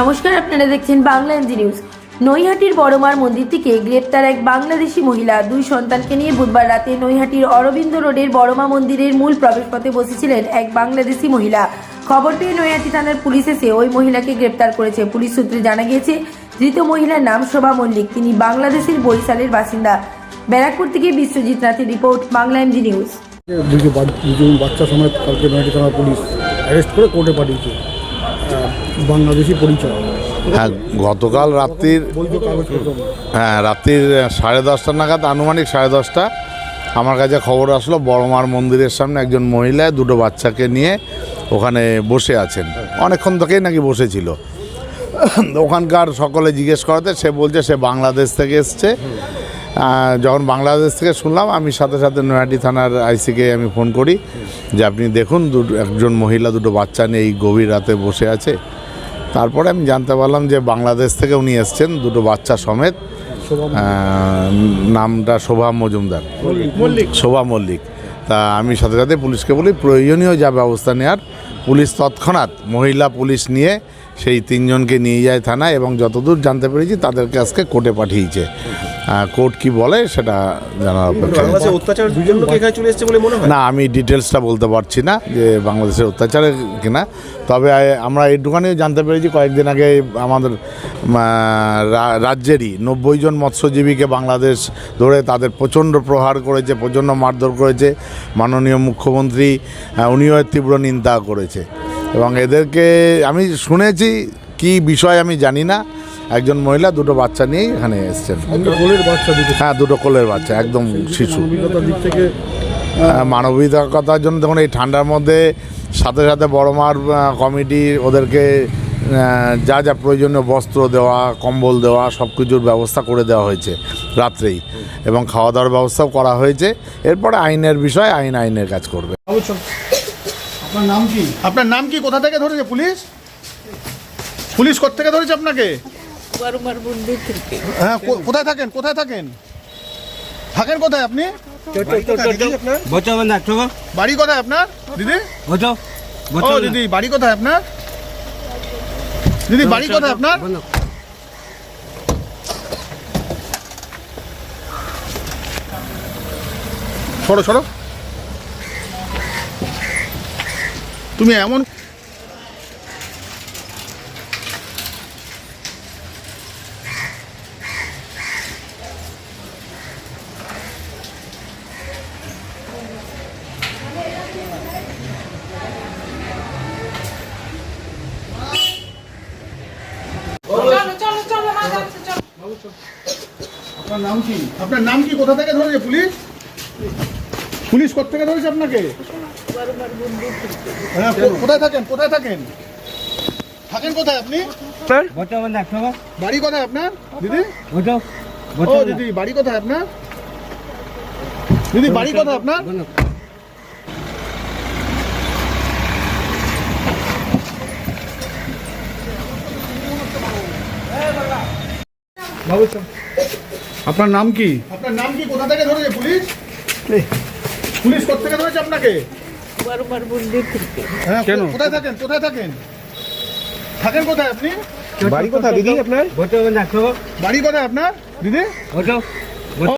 নমস্কার, আপনারা দেখছেন বাংলা এমজি নিউজ। নৈহাটির বড়মার মন্দির থেকে গ্রেপ্তার এক বাংলাদেশি মহিলা। দুই সন্তানকে নিয়ে বুধবার রাতে নৈহাটির অরবিন্দ রোডের বড়মা মন্দিরের মূল প্রবেশপথে বসেছিলেন এক বাংলাদেশি মহিলা। খবর পেয়ে নৈহাটি থানার পুলিশ এসে ওই মহিলাকে গ্রেপ্তার করেছে। পুলিশ সূত্রে জানা গিয়েছে, ধৃত মহিলার নাম শোভা মল্লিক। তিনি বাংলাদেশের বরিশালের বাসিন্দা। ব্যারাকপুর থেকে বিশ্বজিৎ নাথের রিপোর্ট, বাংলা এমজি নিউজ। বাচ্চা সমেত কালকে নয়টি থানা পুলিশ অ্যারেস্ট করে কোর্টে পাঠিয়েছে। বাংলাদেশি পরিচয়। হ্যাঁ গতকাল রাত্রির হ্যাঁ রাত্রির সাড়ে দশটা নাগাদ আনুমানিক সাড়ে দশটা আমার কাছে খবর আসলো বড়মার মন্দিরের সামনে একজন মহিলা দুটো বাচ্চাকে নিয়ে ওখানে বসে আছেন। অনেকক্ষণ থেকেই নাকি বসেছিল। ওখানকার সকলে জিজ্ঞেস করাতে সে বলছে সে বাংলাদেশ থেকে এসছে। যখন বাংলাদেশ থেকে শুনলাম আমি সাথে সাথে নয়াটি থানার আইসিকে আমি ফোন করি। যে আপনি দেখুন দুটো একজন মহিলা দুটো বাচ্চা নিয়ে এই গভীর রাতে বসে আছে। তারপরে আমি জানতে পারলাম যে বাংলাদেশ থেকে উনি এসছেন দুটো বাচ্চা সমেত নামটা শোভা মজুমদার। শোভা মল্লিক। তা আমি সাথে সাথে পুলিশকে বলি প্রয়োজনীয় যা ব্যবস্থা নেওয়ার পুলিশ তৎক্ষণাৎ মহিলা পুলিশ নিয়ে সেই তিনজনকে নিয়ে যায় থানায় এবং যতদূর জানতে পেরেছি তাদেরকে আজকে কোর্টে পাঠিয়েছে। কোর্ট কি বলে সেটা জানার অপেক্ষা অত্যাচার দুজন লোক এখানে চলে এসেছে বলে মনে হয়? না আমি ডিটেলসটা বলতে পারছি না যে বাংলাদেশের অত্যাচারে কিনা। তবে আমরা এইটুখানি জানতে পেরেছি কয়েকদিন আগে আমাদের রাজ্যেরই নব্বই জন মৎস্যজীবীকে বাংলাদেশ ধরে তাদের প্রচণ্ড প্রহার করেছে প্রচণ্ড মারধর করেছে। মাননীয় মুখ্যমন্ত্রী উনিও তীব্র নিন্দা করেছে। এবং এদেরকে আমি শুনেছি কি বিষয় আমি জানি না। একজন মহিলা দুটো বাচ্চা নিয়েই এখানে এসছেন। হ্যাঁ দুটো কোলের বাচ্চা একদম শিশু। মানবিকতার থেকে মানবিকতার জন্য দেখুন এই ঠান্ডার মধ্যে সাথে সাথে বড় মার কমিটি ওদেরকে যা যা প্রয়োজনীয় বস্ত্র দেওয়া কম্বল দেওয়া সব কিছুর ব্যবস্থা করে দেওয়া হয়েছে রাত্রেই। এবং খাওয়া দাওয়ার ব্যবস্থাও করা হয়েছে। এরপরে আইনের বিষয় আইন আইনের কাজ করবে। আপনার নাম কি? আপনার নাম কি? কোথা থেকে ধরেছে পুলিশ? পুলিশ কোথা থেকে ধরেছে আপনাকে? বড়মার মন্দির হ্যাঁ কোথায় থাকেন? কোথায় থাকেন? থাকেন কোথায় আপনি? বাড়ি কোথায় আপনার? দিদি? দিদি, বাড়ি কোথায় আপনার? দিদি, বাড়ি কোথায় আপনার? সরো সরো। তুমি এমন আপনার নাম কি? আপনার নাম কি? কোথা থেকে ধরেছে পুলিশ? পুলিশ কোথা থেকে ধরেছে আপনাকে? হ্যাঁ কোথায় থাকেন? কোথায় থাকেন? থাকেন কোথায় আপনি? বাড়ি কোথায় আপনার? দিদি? ও দিদি বাড়ি কোথায় আপনার? দিদি বাড়ি কোথায় আপনার? আপনার নাম কি? আপনার নাম কি? কোথা থেকে ধরেছে পুলিশ? পুলিশ কোথা থেকে ধরেছে আপনাকে? হ্যাঁ কেন? কোথায় থাকেন? কোথায় থাকেন? থাকেন কোথায় আপনি? বাড়ি কোথায় দিদি আপনার? বাড়ি কোথায় আপনার দিদি?